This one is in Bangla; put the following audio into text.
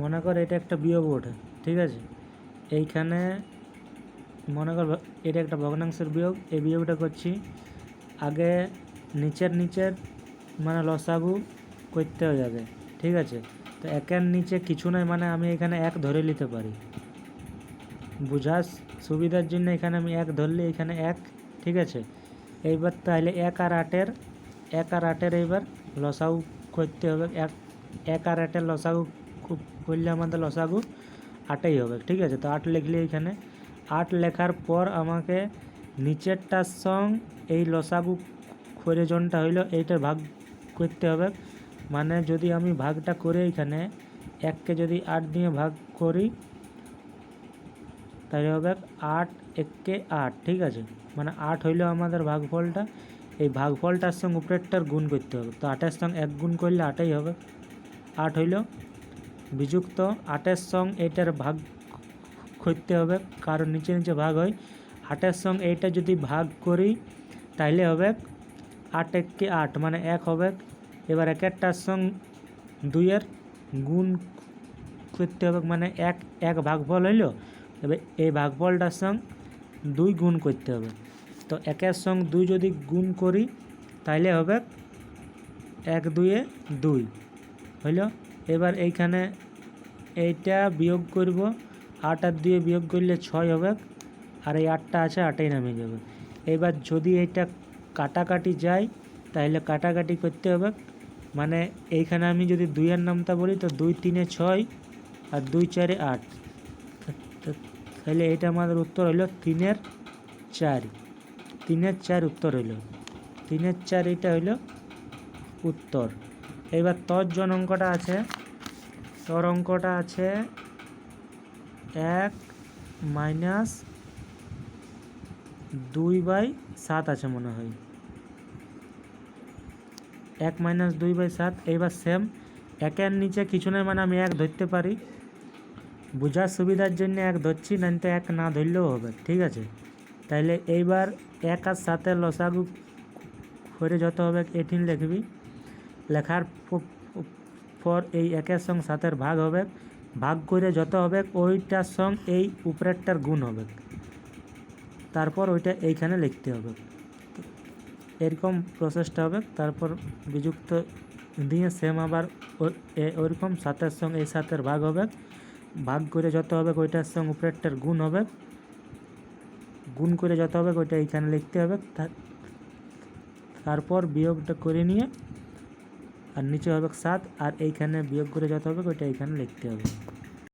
মনে কর এটা একটা বিয়োগ ওঠে ঠিক আছে? এইখানে মনে কর এটা একটা ভগ্নাংশের বিয়োগ, এই বিয়োগটা করছি। আগে নিচের নিচের মানে লসাগু করতে হবে আগে ঠিক আছে? তো একের নিচে কিছু নয় মানে আমি এখানে এক ধরে নিতে পারি। বোঝার সুবিধার জন্য এখানে আমি এক ধরলে এখানে এক, ঠিক আছে? এইবার তাহলে এক আর আটের, এক আর আটের এইবার লসাগু করতে হবে, এক এক আর আটের লসাগু খুব করলে আমাদের লসাগু আটেই হবে, ঠিক আছে? তো আট লিখলে এখানে। আট লেখার পর আমাকে নিচেরটার সং, এই লসাগু খোরেজনটা হইল এইটার ভাগ করতে হবে। মানে যদি আমি ভাগটা করে এখানে, এককে যদি আট দিয়ে ভাগ করি, তাহলে হবে আট এককে আট, ঠিক আছে? মানে আট হইল আমাদের ভাগফলটা। এই ভাগফলটার সঙ্গে উপরেরটার গুণ করতে হবে। তো আটের সঙ্গে এক গুণ করলে আটই হবে। আট হইল বিযুক্ত আটের সঙ্গে এইটার ভাগ করতে হবে, কারণ নিচে নিচে ভাগ হয়। আটের সঙ্গে এইটা যদি ভাগ করি, তাইলে হবে আট এককে আট মানে এক হবে। এবার এক একটার সঙ্গে দুইয়ের গুণ করতে হবে মানে এক এক ভাগফল হইল। এবার এই ভাগফলটার সঙ্গে দুই গুণ করতে হবে। তো একের সঙ্গে দুই যদি গুণ করি, তাইলে হবে এক দুইয়ে দুই, হইল? এবার এইখানে এইটা বিয়োগ করব। আট আর দুয়ে বিয়োগ করলে ছয় হবে। আর এই আটটা আছে, আটাই নামে যাবে এবার যদি এইটা কাটাকাটি যায়, তাহলে কাটাকাটি করতে হবে। মানে এইখানে আমি যদি দুইয়ের নামটা বলি, তো দুই তিনে ছয় আর দুই চারে আট। তাহলে এটা আমাদের উত্তর হইল তিনের চার। তিনের চার উত্তর হইল তিনের চার এটা হইল উত্তর। এবার তর জন অঙ্কটা আছে তর অঙ্কটা আছে এক মাইনাস দুই বাই সাত আছে মনে হয় এক মাইনাস দুই বাই সাত এইবার সেম একের নিচে কিছু নয় মানে আমি এক ধরতে পারি বোঝার সুবিধার জন্য এক ধরছি না তো এক না ধরলেও হবে ঠিক আছে তাইলে এইবার এক আর সাথে লসাগু করে যত হবে এটিন লিখবি লেখার পর এই একের সঙ্গে সাতের ভাগ হবে। ভাগ করে যত হবে, ওইটার সঙ্গে এই উপরেরটার গুণ হবে। তারপর ওইটা এইখানে লিখতে হবে। এরকম প্রসেসটা হবে। তারপর বিযুক্ত দিয়ে সেম আবার ওইরকম সাতের সঙ্গে এই সাতের ভাগ হবে। ভাগ করে যত হবে, ওইটার সঙ্গে উপরেরটার গুণ হবে। গুণ করে যত হবে, ওইটা এইখানে লিখতে হবে। তারপর বিয়োগটা করে নিয়ে আর নিচে হবে সাত আর এইখানে বিয়োগ করে যত হবে ওইটা এইখানে লিখতে হবে।